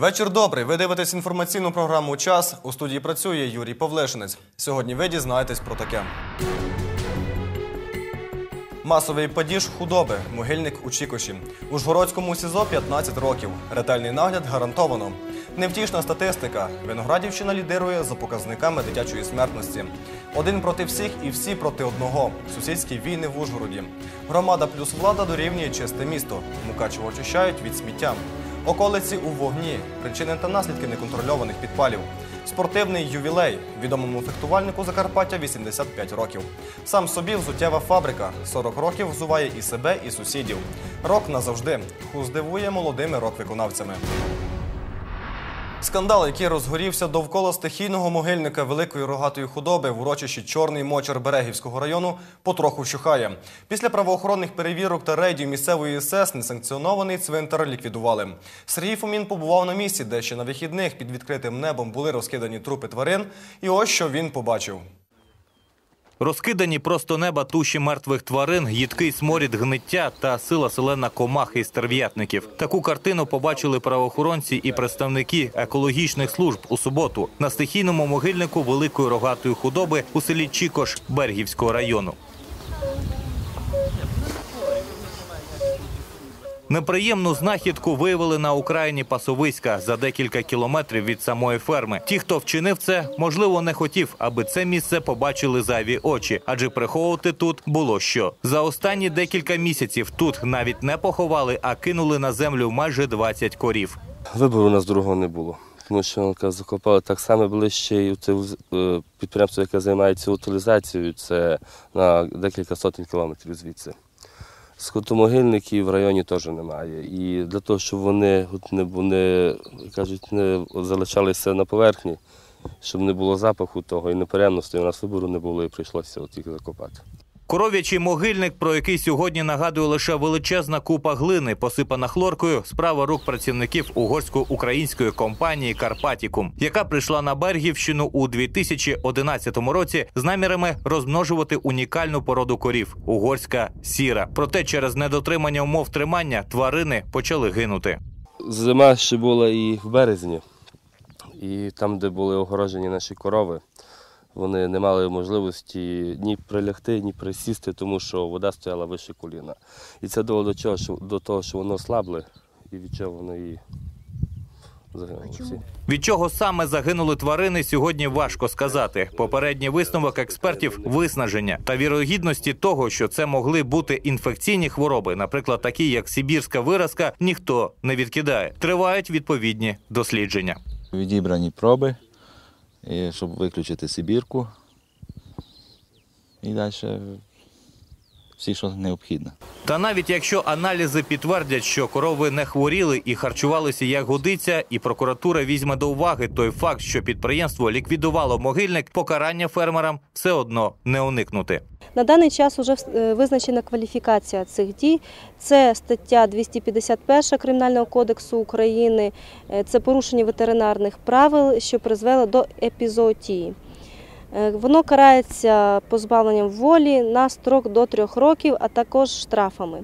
Вечір добрий. Ви дивитесь інформаційну програму Час. У студії працює Юрій Павлешинець. Сьогодні ви дізнаєтесь про таке. Масовий падіж худоби. Могильник у Чікоші. У Жгородському СІЗО 15 років. Ретельний нагляд гарантовано. Невтішна статистика. Виноградівщина лідирує за показниками дитячої смертності. Один проти всіх і всі проти одного. Сусідські війни в Ужгороді. Громада плюс влада дорівнює чисте місто. Мукачево очищають від сміття. Околиці у вогні, причини та наслідки неконтрольованих підпалів. Спортивний ювілей. Відомому фехтувальнику Закарпаття 85 років. Сам собі взуттєва фабрика. 40 років взуває і себе, і сусідів. Рок назавжди. Хуздивує молодими рок-виконавцями. Скандал, який розгорівся довкола стихійного могильника великої рогатої худоби в урочищі Чорний Мочер Берегівського району, потроху вщухає. Після правоохоронних перевірок та рейдів місцевої СС несанкціонований цвинтар ліквідували. Сергій Фомін побував на місці, де ще на вихідних під відкритим небом були розкидані трупи тварин. І ось що він побачив. Розкидані просто неба туші мертвих тварин, їдкий сморід гниття та сила селена комах і стерв'ятників. Таку картину побачили правоохоронці і представники екологічних служб у суботу на стихійному могильнику великої рогатої худоби у селі Чікош Бергівського району. Неприємну знахідку виявили на окраїні Пасовиська за декілька кілометрів від самої ферми. Ті, хто вчинив це, можливо, не хотів, аби це місце побачили зайві очі, адже приховувати тут було що. За останні декілька місяців тут навіть не поховали, а кинули на землю майже 20 корів. Вибору у нас другого не було. Тому що ну, закопали так само ближче і е, підприємство, яке займається утилізацією, це на декілька сотень кілометрів звідси. Скотомогильників в районі теж немає. І для того, щоб вони от не, не, кажуть, не залишалися на поверхні, щоб не було запаху того і неперемності, у нас вибору не було і прийшлося от їх закопати. Коров'ячий могильник, про який сьогодні нагадує лише величезна купа глини, посипана хлоркою, справа рук працівників угорсько-української компанії Карпатікум, яка прийшла на Бергівщину у 2011 році з намірами розмножувати унікальну породу корів угорська сіра. Проте через недотримання умов тримання тварини почали гинути. Зима ще була і в березні, і там, де були огорожені наші корови, вони не мали можливості ні прилягти, ні присісти, тому що вода стояла вище коліна. І це довело до, чого, що, до того, що воно слабле, і від чого воно і загинуло. Від чого саме загинули тварини, сьогодні важко сказати. Попередній висновок експертів виснаження та вірогідності того, що це могли бути інфекційні хвороби, наприклад, такі як сибірська виразка, ніхто не відкидає. Тривають відповідні дослідження. Відібрані проби, і щоб виключити Сибірку. І далі всі, що необхідно. Та навіть якщо аналізи підтвердять, що корови не хворіли і харчувалися як годиться, і прокуратура візьме до уваги той факт, що підприємство ліквідувало могильник, покарання фермерам все одно не уникнути. На даний час вже визначена кваліфікація цих дій. Це стаття 251 Кримінального кодексу України, е, це порушення ветеринарних правил, що призвело до епізоотії. Е, Воно карається позбавленням волі на строк до трьох років, а також штрафами.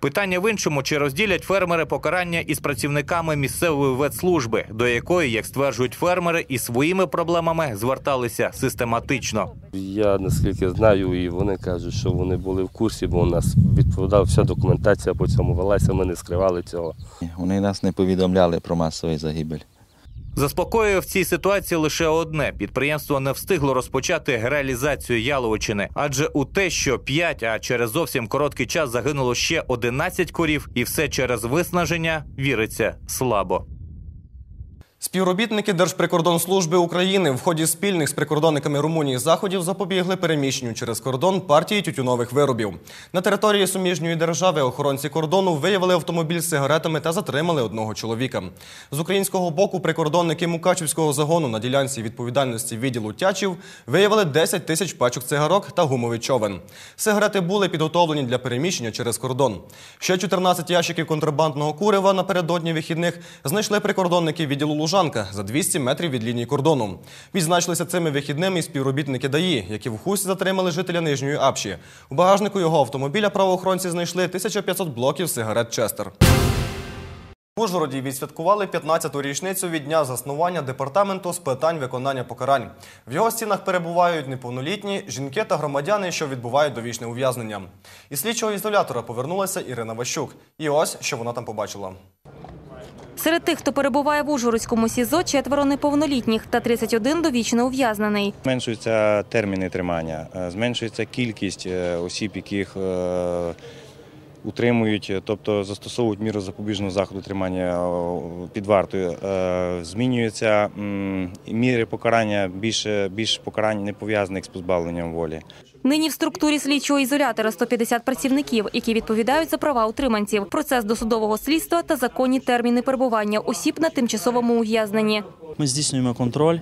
Питання в іншому, чи розділять фермери покарання із працівниками місцевої ветслужби, до якої, як стверджують фермери, і своїми проблемами зверталися систематично. Я наскільки знаю, і вони кажуть, що вони були в курсі, бо у нас відповідала вся документація по цьому велася, ми не скривали цього. Вони нас не повідомляли про масовий загибель. Заспокоює в цій ситуації лише одне: підприємство не встигло розпочати реалізацію яловичини, адже у те, що 5, а через зовсім короткий час загинуло ще 11 корів, і все через виснаження віриться слабо. Співробітники Держприкордонслужби України в ході спільних з прикордонниками Румунії заходів запобігли переміщенню через кордон партії тютюнових виробів. На території суміжньої держави охоронці кордону виявили автомобіль з сигаретами та затримали одного чоловіка. З українського боку прикордонники Мукачівського загону на ділянці відповідальності відділу Тячів виявили 10 тисяч пачок цигарок та гумовий човен. Сигарети були підготовлені для переміщення через кордон. Ще 14 ящиків контрабандного курива напередодні вихідних знайшли прикордонники відділу Лужанка за 200 метрів від лінії кордону. Відзначилися цими вихідними і співробітники ДАІ, які в Хусті затримали жителя Нижньої Апші. У багажнику його автомобіля правоохоронці знайшли 1500 блоків сигарет Честер. В Ужгороді відсвяткували 15-ту річницю від дня заснування департаменту з питань виконання покарань. В його стінах перебувають неповнолітні жінки та громадяни, що відбувають довічне ув'язнення. Із слідчого ізолятора повернулася Ірина Ващук. І ось що вона там побачила. Серед тих, хто перебуває в Ужгородському СІЗО, четверо неповнолітніх та 31 довічно ув'язнений. Зменшуються терміни тримання, е, зменшується кількість е, осіб, яких е, утримують, тобто застосовують міру запобіжного заходу тримання під вартою. Змінюються міри покарання, більше, більш покарань не пов'язаних з позбавленням волі. Нині в структурі слідчого ізолятора 150 працівників, які відповідають за права утриманців, процес досудового слідства та законні терміни перебування осіб на тимчасовому ув'язненні. Ми здійснюємо контроль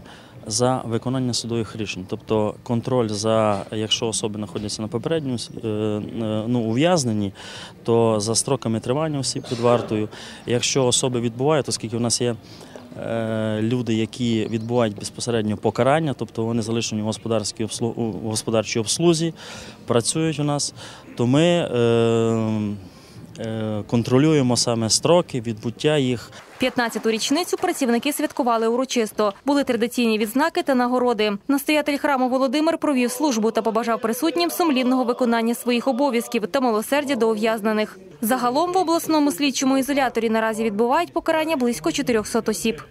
за виконання судових рішень, тобто контроль за якщо особи знаходяться на попередньому е, ну, ув'язненні, то за строками тривання осіб під вартою. Якщо особи відбувають, оскільки в нас є люди, які відбувають безпосередньо покарання, тобто вони залишені в господарській обслу- у господарчій обслузі, працюють у нас, то ми е, е, контролюємо саме строки, відбуття їх. 15-ту річницю працівники святкували урочисто. Були традиційні відзнаки та нагороди. Настоятель храму Володимир провів службу та побажав присутнім сумлінного виконання своїх обов'язків та милосердя до ув'язнених. Загалом в обласному слідчому ізоляторі наразі відбувають покарання близько 400 осіб.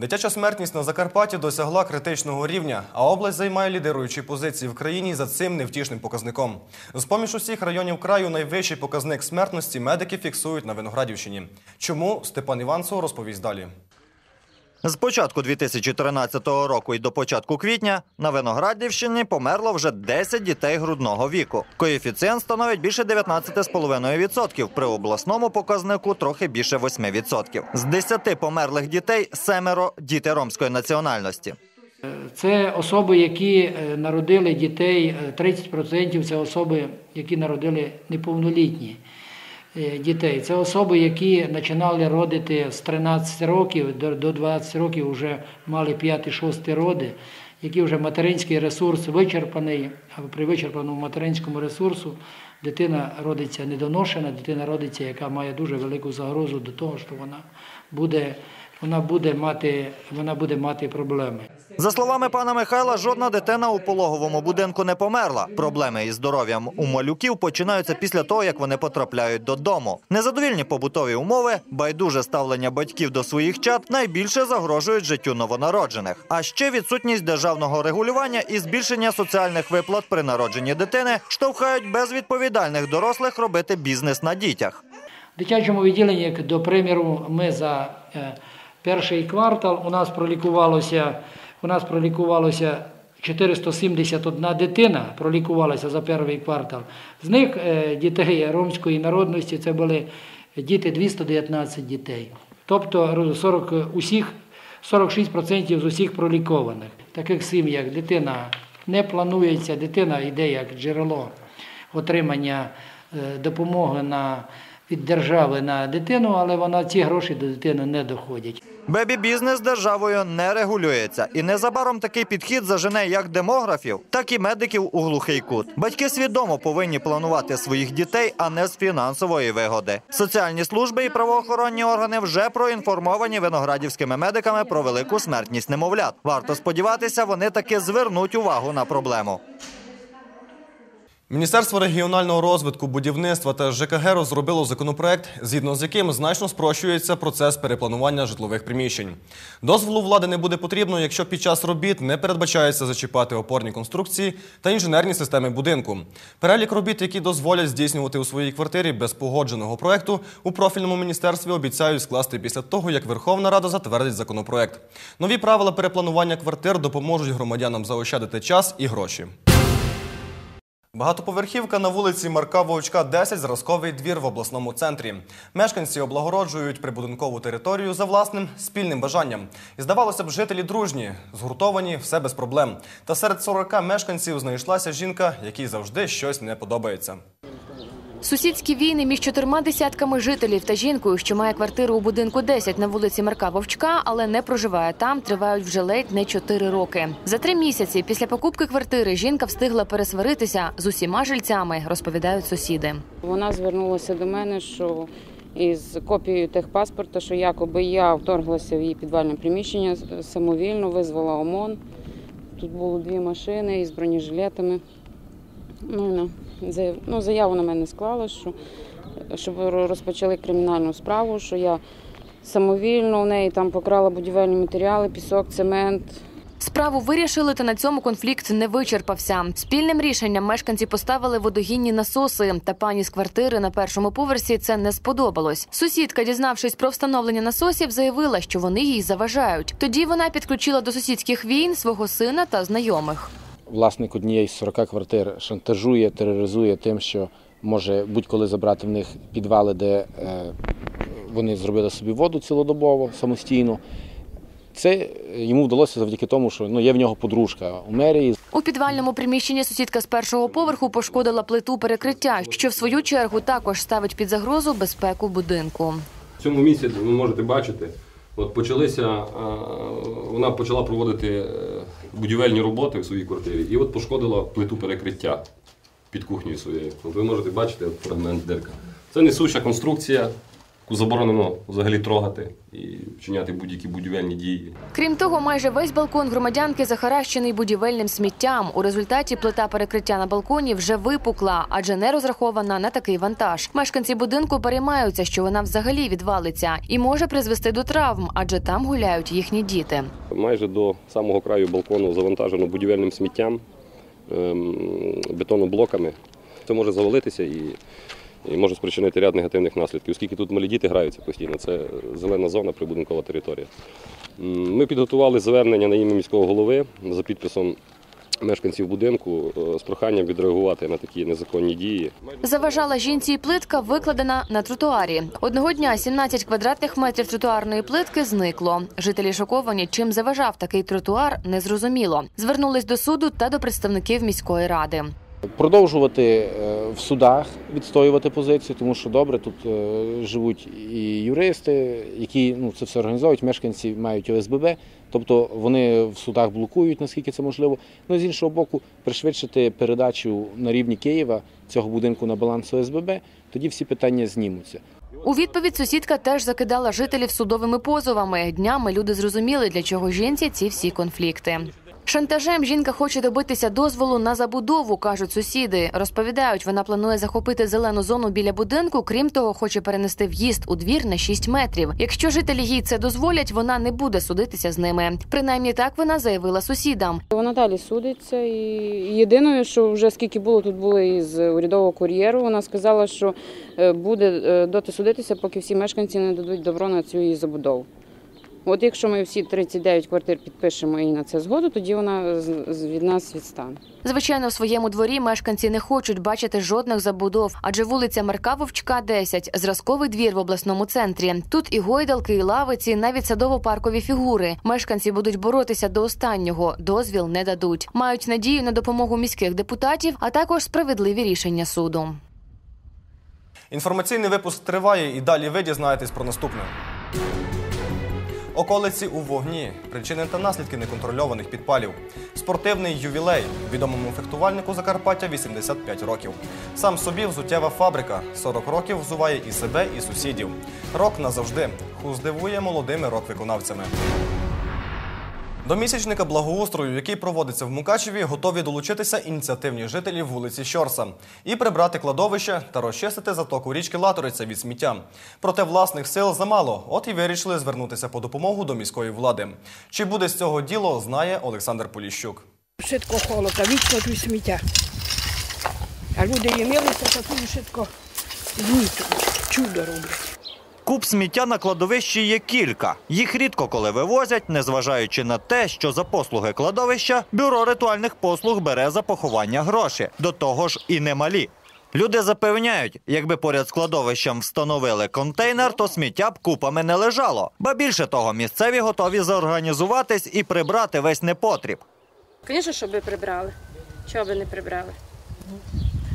Дитяча смертність на Закарпатті досягла критичного рівня, а область займає лідируючі позиції в країні за цим невтішним показником. З-поміж усіх районів краю найвищий показник смертності медики фіксують на Виноградівщині. Чому Степан Іванцов розповість далі. З початку 2013 року і до початку квітня на Виноградівщині померло вже 10 дітей грудного віку. Коефіцієнт становить більше 19,5%, при обласному показнику трохи більше 8%. З 10 померлих дітей семеро діти ромської національності. Це особи, які е, народили дітей, е, 30% це особи, які народили неповнолітні е, дітей. Це особи, які починали родити з 13 років до- до 20 років, вже мали 5-6 роди, які вже материнський ресурс вичерпаний, а при вичерпаному материнському ресурсу дитина родиться недоношена, дитина родиться, яка має дуже велику загрозу до того, що вона буде, вона буде мати, вона буде мати проблеми. За словами пана Михайла, жодна дитина у пологовому будинку не померла. Проблеми із здоров'ям у малюків починаються після того, як вони потрапляють додому. Незадовільні побутові умови, байдуже ставлення батьків до своїх чад найбільше загрожують життю новонароджених. А ще відсутність державного регулювання і збільшення соціальних виплат при народженні дитини штовхають безвідповідальних дорослих робити бізнес на дітях. В дитячому відділенні, як до приміру, ми за е, перший квартал у нас пролікувалося, у нас пролікувалося 471 дитина, пролікувалася за перший квартал. З них е, дітей ромської народності це були діти 219 дітей. Тобто 40 усіх 46% з усіх пролікованих. Таких сім'ях дитина не планується, дитина йде як джерело отримання е, допомоги на, від держави на дитину, але вона ці гроші до дитини не доходять. Бебі-бізнес державою не регулюється, і незабаром такий підхід зажене як демографів, так і медиків у глухий кут. Батьки свідомо повинні планувати своїх дітей, а не з фінансової вигоди. Соціальні служби і правоохоронні органи вже проінформовані виноградівськими медиками про велику смертність немовлят. Варто сподіватися, вони таки звернуть увагу на проблему. Міністерство регіонального розвитку, будівництва та ЖКГ розробило законопроект, згідно з яким значно спрощується процес перепланування житлових приміщень. Дозволу влади не буде потрібно, якщо під час робіт не передбачається зачіпати опорні конструкції та інженерні системи будинку. Перелік робіт, які дозволять здійснювати у своїй квартирі без погодженого проекту, у профільному міністерстві обіцяють скласти після того, як Верховна Рада затвердить законопроект. Нові правила перепланування квартир допоможуть громадянам заощадити час і гроші. Багатоповерхівка на вулиці Марка Вовчка, 10, зразковий двір в обласному центрі. Мешканці облагороджують прибудинкову територію за власним спільним бажанням. І здавалося б, жителі дружні, згуртовані, все без проблем. Та серед 40 мешканців знайшлася жінка, якій завжди щось не подобається. Сусідські війни між чотирма десятками жителів та жінкою, що має квартиру у будинку 10 на вулиці Марка Вовчка, але не проживає там, тривають вже ледь не чотири роки. За три місяці після покупки квартири жінка встигла пересваритися з усіма жильцями, розповідають сусіди. Вона звернулася до мене, що із копією техпаспорта, що якоби я вторглася в її підвальне приміщення самовільно, визвала ОМОН. Тут було дві машини із бронежилетами. Ну, ну, заяву на мене склала, що, щоб розпочали кримінальну справу, що я самовільно в неї там покрала будівельні матеріали, пісок, цемент, Справу вирішили, та на цьому конфлікт не вичерпався. Спільним рішенням мешканці поставили водогінні насоси, та пані з квартири на першому поверсі це не сподобалось. Сусідка, дізнавшись про встановлення насосів, заявила, що вони їй заважають. Тоді вона підключила до сусідських війн свого сина та знайомих. Власник однієї з 40 квартир шантажує, тероризує тим, що може будь-коли забрати в них підвали, де е, вони зробили собі воду цілодобово самостійно. Це йому вдалося завдяки тому, що ну, є в нього подружка у мерії. У підвальному приміщенні сусідка з першого поверху пошкодила плиту перекриття, що в свою чергу також ставить під загрозу безпеку будинку. В цьому місці ви можете бачити, от почалися, е, вона почала проводити е, будівельні роботи в своїй квартирі і от пошкодила плиту перекриття під кухнею своєю. От ви можете бачити фрагмент дирка. Це несуща конструкція, яку заборонено взагалі трогати і вчиняти будь-які будівельні дії. Крім того, майже весь балкон громадянки захаращений будівельним сміттям. У результаті плита перекриття на балконі вже випукла, адже не розрахована на такий вантаж. Мешканці будинку переймаються, що вона взагалі відвалиться і може призвести до травм, адже там гуляють їхні діти. Майже до самого краю балкону завантажено будівельним сміттям, ем, бетоноблоками. Це може завалитися і, і може спричинити ряд негативних наслідків, оскільки тут малі діти граються постійно. Це зелена зона, прибудинкова територія. Ми підготували звернення на ім'я міського голови за підписом мешканців будинку е, з проханням відреагувати на такі незаконні дії. Заважала жінці і плитка, викладена на тротуарі. Одного дня 17 квадратних метрів тротуарної плитки зникло. Жителі шоковані, чим заважав такий тротуар, незрозуміло. Звернулись до суду та до представників міської ради. Продовжувати е, в судах відстоювати позицію, тому що добре, тут е, живуть і юристи, які ну, це все організовують, мешканці мають ОСББ, тобто вони в судах блокують, наскільки це можливо. Ну, з іншого боку, пришвидшити передачу на рівні Києва цього будинку на баланс ОСББ, тоді всі питання знімуться. У відповідь сусідка теж закидала жителів судовими позовами. Днями люди зрозуміли, для чого жінці ці всі конфлікти. Шантажем жінка хоче добитися дозволу на забудову, кажуть сусіди. Розповідають, вона планує захопити зелену зону біля будинку. Крім того, хоче перенести в'їзд у двір на 6 метрів. Якщо жителі їй це дозволять, вона не буде судитися з ними. Принаймні так вона заявила сусідам. Вона далі судиться. І єдине, що вже скільки було, тут було із урядового кур'єру. Вона сказала, що е, буде е, доти судитися, поки всі мешканці не дадуть добро на цю її забудову. От якщо ми всі 39 квартир підпишемо і на це згоду, тоді вона від нас відстане. Звичайно, в своєму дворі мешканці не хочуть бачити жодних забудов, адже вулиця Марка Вовчка, 10, зразковий двір в обласному центрі. Тут і гойдалки, і лавиці, навіть садово-паркові фігури. Мешканці будуть боротися до останнього. Дозвіл не дадуть. Мають надію на допомогу міських депутатів, а також справедливі рішення суду. Інформаційний випуск триває і далі ви дізнаєтесь про наступне. Околиці у вогні, причини та наслідки неконтрольованих підпалів. Спортивний ювілей. Відомому фехтувальнику Закарпаття 85 років. Сам собі взуттєва фабрика. 40 років взуває і себе, і сусідів. Рок назавжди. Хуздивує молодими рок-виконавцями. До місячника благоустрою, який проводиться в Мукачеві, готові долучитися ініціативні жителі вулиці Щорса і прибрати кладовище та розчистити затоку річки Латориця від сміття. Проте власних сил замало, от і вирішили звернутися по допомогу до міської влади. Чи буде з цього діло, знає Олександр Поліщук. Швидко холода, вічно тут сміття. А люди їмилися, тут швидко змітуть, чудо роблять. Куб сміття на кладовищі є кілька. Їх рідко коли вивозять, незважаючи на те, що за послуги кладовища бюро ритуальних послуг бере за поховання гроші. До того ж і немалі. Люди запевняють, якби поряд з кладовищем встановили контейнер, то сміття б купами не лежало. Ба більше того, місцеві готові заорганізуватись і прибрати весь непотріб. Звісно, щоб ви прибрали. Чого би не прибрали?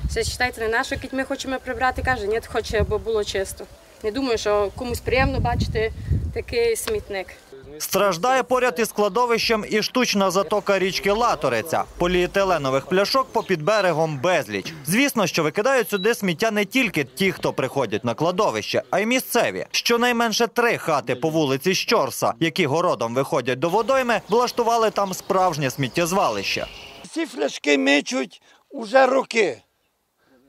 Це вважайте, не наше, як ми хочемо прибрати, каже, ні, хоче, аби було чисто. Не думаю, що комусь приємно бачити такий смітник. Страждає поряд із кладовищем і штучна затока річки Латориця. Поліетиленових пляшок попід берегом безліч. Звісно, що викидають сюди сміття не тільки ті, хто приходять на кладовище, а й місцеві. Щонайменше три хати по вулиці Щорса, які городом виходять до водойми, влаштували там справжнє сміттєзвалище. Ці фляшки мичуть уже роки.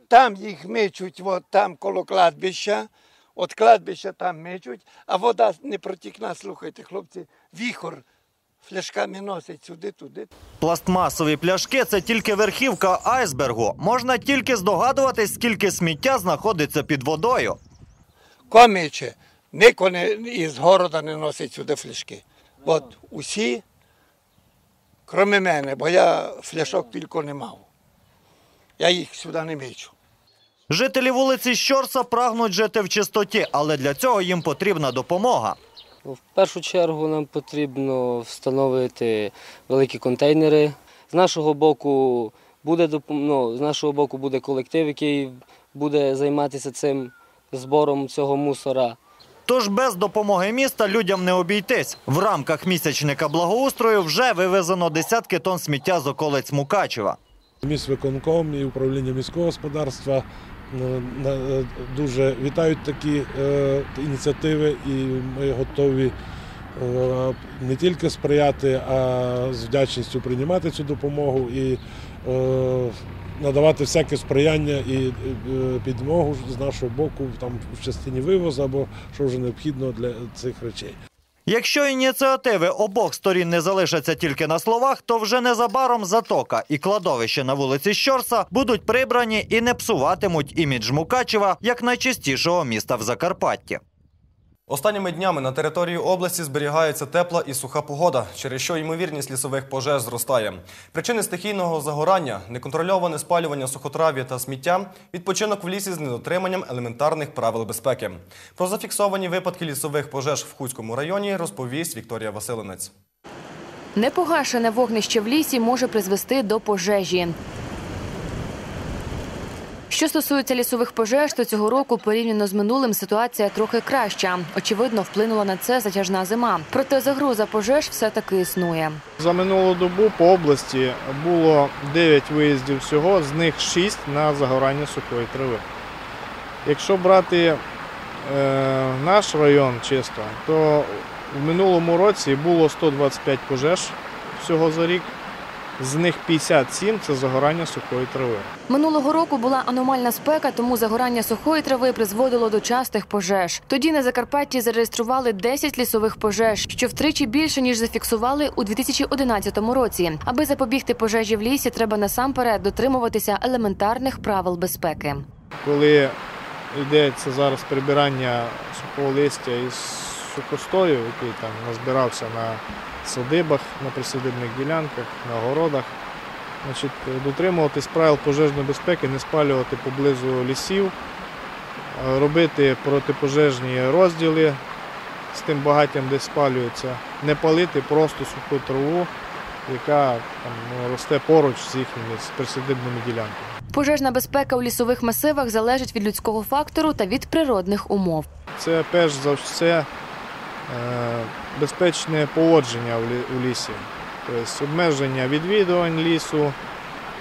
Там їх мичуть, от там коло кладбища. От кладбища там мичуть, а вода не протікна, слухайте, хлопці, віхор фляшками носить сюди-туди. Пластмасові пляшки це тільки верхівка айсбергу. Можна тільки здогадуватись, скільки сміття знаходиться під водою. Комиче, ніко із города не носить сюди фляшки. От усі, крім мене, бо я фляшок тільки не мав. Я їх сюди не мичу. Жителі вулиці Щорса прагнуть жити в чистоті, але для цього їм потрібна допомога. В першу чергу нам потрібно встановити великі контейнери. З нашого боку буде ну, з нашого боку буде колектив, який буде займатися цим збором цього мусора. Тож без допомоги міста людям не обійтись. В рамках місячника благоустрою вже вивезено десятки тонн сміття з околиць Мукачева. Міськвиконком і управління міського господарства дуже вітають такі е, ініціативи, і ми готові е, не тільки сприяти, а з вдячністю приймати цю допомогу і е, надавати всяке сприяння і е, підмогу з нашого боку там в частині вивозу або що вже необхідно для цих речей. Якщо ініціативи обох сторін не залишаться тільки на словах, то вже незабаром затока і кладовище на вулиці Щорса будуть прибрані і не псуватимуть імідж Мукачева як найчистішого міста в Закарпатті. Останніми днями на території області зберігається тепла і суха погода, через що ймовірність лісових пожеж зростає. Причини стихійного загорання, неконтрольоване спалювання сухотрав'я та сміття, відпочинок в лісі з недотриманням елементарних правил безпеки. Про зафіксовані випадки лісових пожеж в Хуцькому районі розповість Вікторія Василинець. Непогашене вогнище в лісі може призвести до пожежі. Що стосується лісових пожеж, то цього року порівняно з минулим ситуація трохи краща. Очевидно, вплинула на це затяжна зима. Проте загроза пожеж все-таки існує. За минулу добу по області було 9 виїздів всього, з них 6 на загорання сухої трави. Якщо брати е, наш район чисто, то в минулому році було 125 пожеж всього за рік, з них 57 це загорання сухої трави. Минулого року була аномальна спека, тому загорання сухої трави призводило до частих пожеж. Тоді на Закарпатті зареєстрували 10 лісових пожеж, що втричі більше ніж зафіксували у 2011 році. Аби запобігти пожежі в лісі, треба насамперед дотримуватися елементарних правил безпеки. Коли йдеться зараз прибирання сухого листя із сухостою, який там назбирався на садибах, на присадибних ділянках, на городах, значить, дотримуватись правил пожежної безпеки, не спалювати поблизу лісів, робити протипожежні розділи з тим багаттям, де спалюється, не палити просто суху траву, яка там, ну, росте поруч з їхніми з присадибними ділянками. Пожежна безпека у лісових масивах залежить від людського фактору та від природних умов. Це перш за все безпечне поводження у лісі, тобто обмеження відвідувань лісу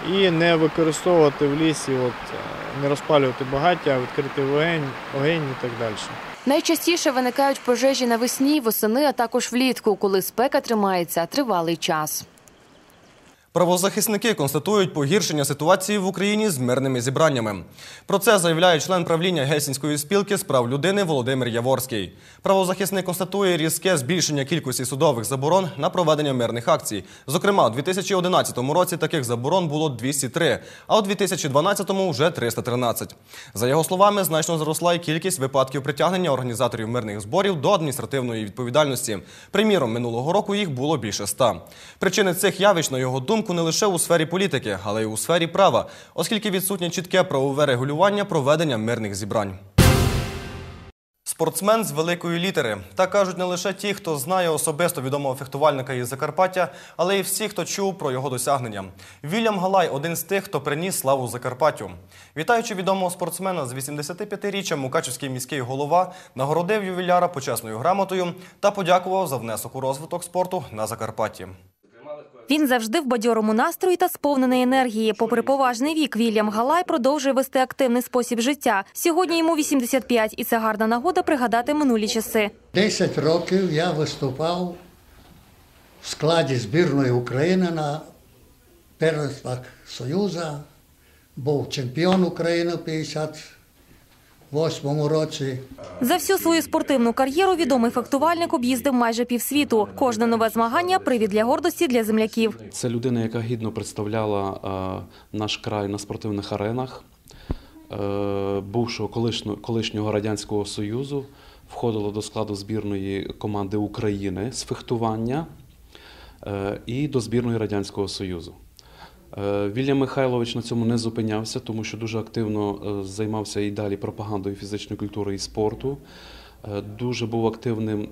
і не використовувати в лісі, от, е, не розпалювати багаття, відкрити вогонь, огень і так далі. Найчастіше виникають пожежі навесні, восени, а також влітку, коли спека тримається тривалий час. Правозахисники констатують погіршення ситуації в Україні з мирними зібраннями. Про це заявляє член правління Гельсінської спілки з прав людини Володимир Яворський. Правозахисник констатує різке збільшення кількості судових заборон на проведення мирних акцій. Зокрема, у 2011 році таких заборон було 203, а у 2012 – вже 313. За його словами, значно зросла і кількість випадків притягнення організаторів мирних зборів до адміністративної відповідальності. Приміром, минулого року їх було більше ста. Причини цих явищ, на його думку, не лише у сфері політики, але й у сфері права, оскільки відсутнє чітке правове регулювання проведення мирних зібрань. Спортсмен з великої літери. Так кажуть не лише ті, хто знає особисто відомого фехтувальника із Закарпаття, але й всі, хто чув про його досягнення. Вільям Галай один з тих, хто приніс славу Закарпаттю. Вітаючи відомого спортсмена з 85-річчям, Мукачівський міський голова нагородив ювіляра почесною грамотою та подякував за внесок у розвиток спорту на Закарпатті. Він завжди в бадьорому настрої та сповнений енергії. Попри поважний вік, Вільям Галай продовжує вести активний спосіб життя. Сьогодні йому 85, і це гарна нагода пригадати минулі часи. Десять років я виступав в складі збірної України на первенствах Союзу, був чемпіон України 50 1998 році. За всю свою спортивну кар'єру відомий фехтувальник об'їздив майже півсвіту. Кожне нове змагання привід для гордості для земляків. Це людина, яка гідно представляла е, наш край на спортивних аренах е, бувшого колишнього колишнього радянського союзу. Входила до складу збірної команди України з фехтування е, і до збірної радянського союзу. Е, Вільям Михайлович на цьому не зупинявся, тому що дуже активно е, займався і далі пропагандою фізичної культури і спорту. Е, Дуже був активним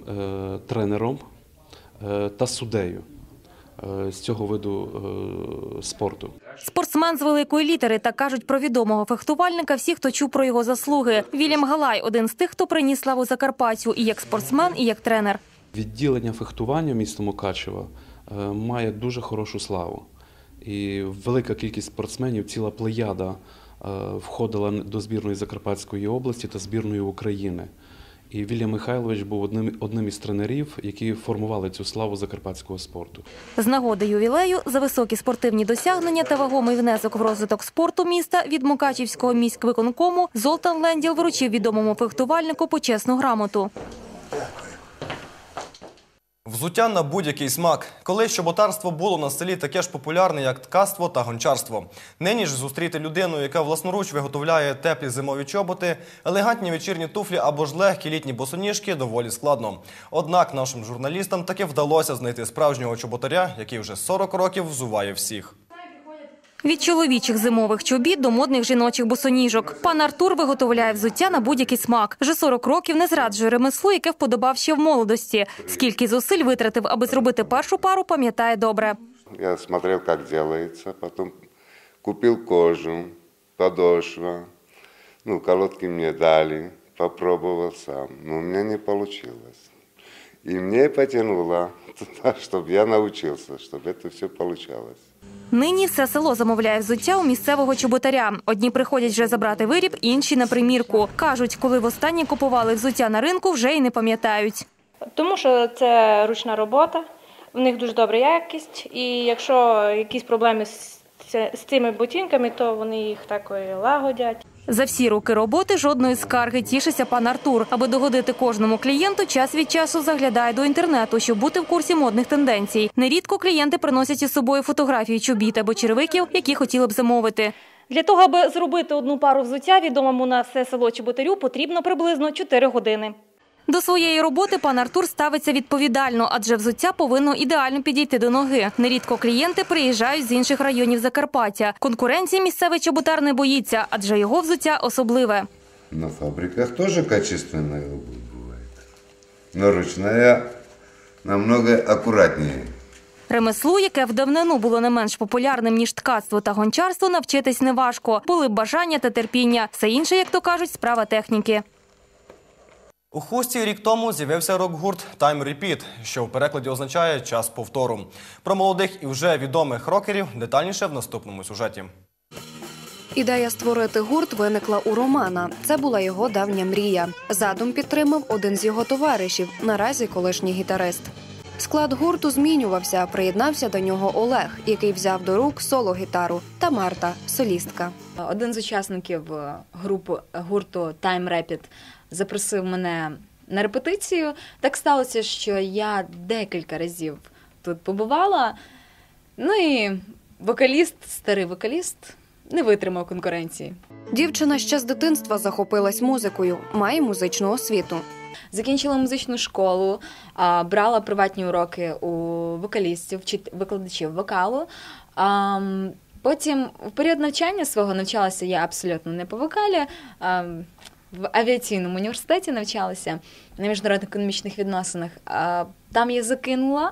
тренером та суддею з цього виду спорту. Спортсмен з великої літери так кажуть про відомого фехтувальника. Всі, хто чув про його заслуги. Вільям Галай один з тих, хто приніс славу Закарпаттю і як спортсмен, і як тренер. Відділення фехтування міста Мукачева має дуже хорошу славу. І велика кількість спортсменів, ціла плеяда е, входила до збірної Закарпатської області та збірної України. І Вільям Михайлович був одним, одним із тренерів, які формували цю славу закарпатського спорту. З нагоди ювілею за високі спортивні досягнення та вагомий внесок в розвиток спорту міста від Мукачівського міськвиконкому Золтан Ленділ вручив відомому фехтувальнику почесну грамоту. Взуття на будь-який смак. Колись чоботарство було на селі таке ж популярне, як ткацтво та гончарство. Нині ж зустріти людину, яка власноруч виготовляє теплі зимові чоботи, елегантні вечірні туфлі або ж легкі літні босоніжки доволі складно. Однак нашим журналістам таки вдалося знайти справжнього чоботаря, який вже 40 років взуває всіх. Від чоловічих зимових чобіт до модних жіночих босоніжок. Пан Артур виготовляє взуття на будь-який смак. Вже 40 років не зраджує ремесло, яке вподобав ще в молодості. Скільки зусиль витратив, аби зробити першу пару, пам'ятає добре. Я смотрел, как делается, потом купил кожу, подошва, ну, колодки мне дали, попробовал сам, но у меня не получилось. И мне потянуло туда, чтобы я научился, чтобы это все получалось. Нині все село замовляє взуття у місцевого чоботаря. Одні приходять вже забрати виріб, інші на примірку. Кажуть, коли востаннє купували взуття на ринку, вже й не пам'ятають. Тому що це ручна робота, в них дуже добра якість, і якщо якісь проблеми з, цими ботинками, то вони їх так лагодять. За всі роки роботи жодної скарги тішиться пан Артур. Аби догодити кожному клієнту, час від часу заглядає до інтернету, щоб бути в курсі модних тенденцій. Нерідко клієнти приносять із собою фотографії чобіт або черевиків, які хотіли б замовити. Для того, аби зробити одну пару взуття відомому на все село Чеботарю, потрібно приблизно 4 години. До своєї роботи пан Артур ставиться відповідально, адже взуття повинно ідеально підійти до ноги. Нерідко клієнти приїжджають з інших районів Закарпаття. Конкуренції місцевий чоботар не боїться, адже його взуття особливе. На фабриках тоже качественная обувь бывает. Но намного аккуратнее. Ремеслу, яке в давнину було не менш популярним ніж ткацтво та гончарство, навчитись неважко. Були б бажання та терпіння. Все інше, як то кажуть, справа техніки. У хусті рік тому з'явився рок-гурт Time Repeat, що в перекладі означає час повтору. Про молодих і вже відомих рокерів детальніше в наступному сюжеті. Ідея створити гурт виникла у Романа. Це була його давня мрія. Задум підтримав один з його товаришів, наразі колишній гітарист. Склад гурту змінювався. Приєднався до нього Олег, який взяв до рук соло-гітару, та Марта солістка. Один з учасників е, групи гурту Time Rapid запросив мене на репетицію. Так сталося, що я декілька разів тут побувала. Ну і вокаліст, старий вокаліст, не витримав конкуренції. Дівчина ще з дитинства захопилась музикою, має музичну освіту. Закінчила музичну школу, брала приватні уроки у вокалістів, викладачів вокалу. Потім в період навчання свого навчалася я абсолютно не по вокалі. В авіаційному університеті навчалася на міжнародних економічних відносинах. Там я закинула.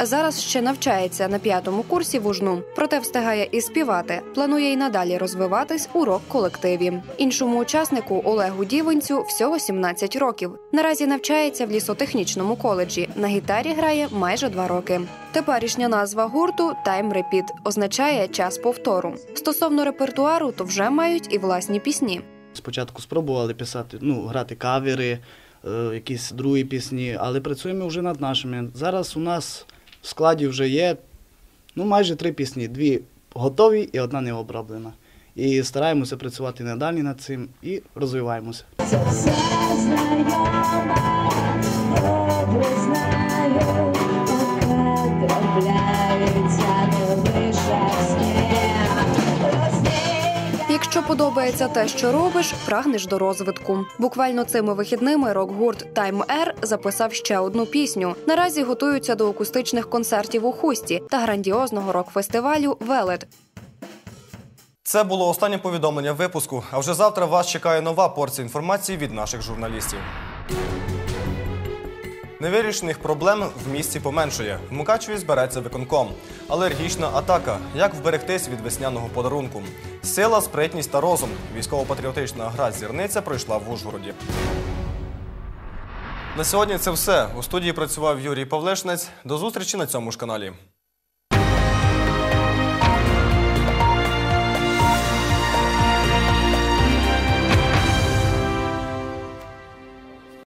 Зараз ще навчається на п'ятому курсі вужну, проте встигає і співати. Планує й надалі розвиватись у рок-колективі. Іншому учаснику Олегу Дівенцю всього 17 років. Наразі навчається в лісотехнічному коледжі. На гітарі грає майже два роки. Теперішня назва гурту Time Repeat означає час повтору. Стосовно репертуару, то вже мають і власні пісні. Спочатку спробували писати, ну, грати кавери, е, якісь другі пісні, але працюємо вже над нашими. Зараз у нас в складі вже є ну, майже три пісні: дві готові і одна не оброблена. І стараємося працювати надалі над цим і розвиваємося. Якщо подобається те, що робиш, прагнеш до розвитку. Буквально цими вихідними рок-гурт Time Air записав ще одну пісню. Наразі готуються до акустичних концертів у хусті та грандіозного рок-фестивалю Велет. Це було останнє повідомлення випуску. А вже завтра вас чекає нова порція інформації від наших журналістів. Невирішених проблем в місті поменшує. В Мукачеві збереться виконком. Алергічна атака. Як вберегтись від весняного подарунку? Сила, спритність та розум. Військово-патріотична гра зірниця пройшла в Ужгороді. На сьогодні це все. У студії працював Юрій Павлешнець. До зустрічі на цьому ж каналі.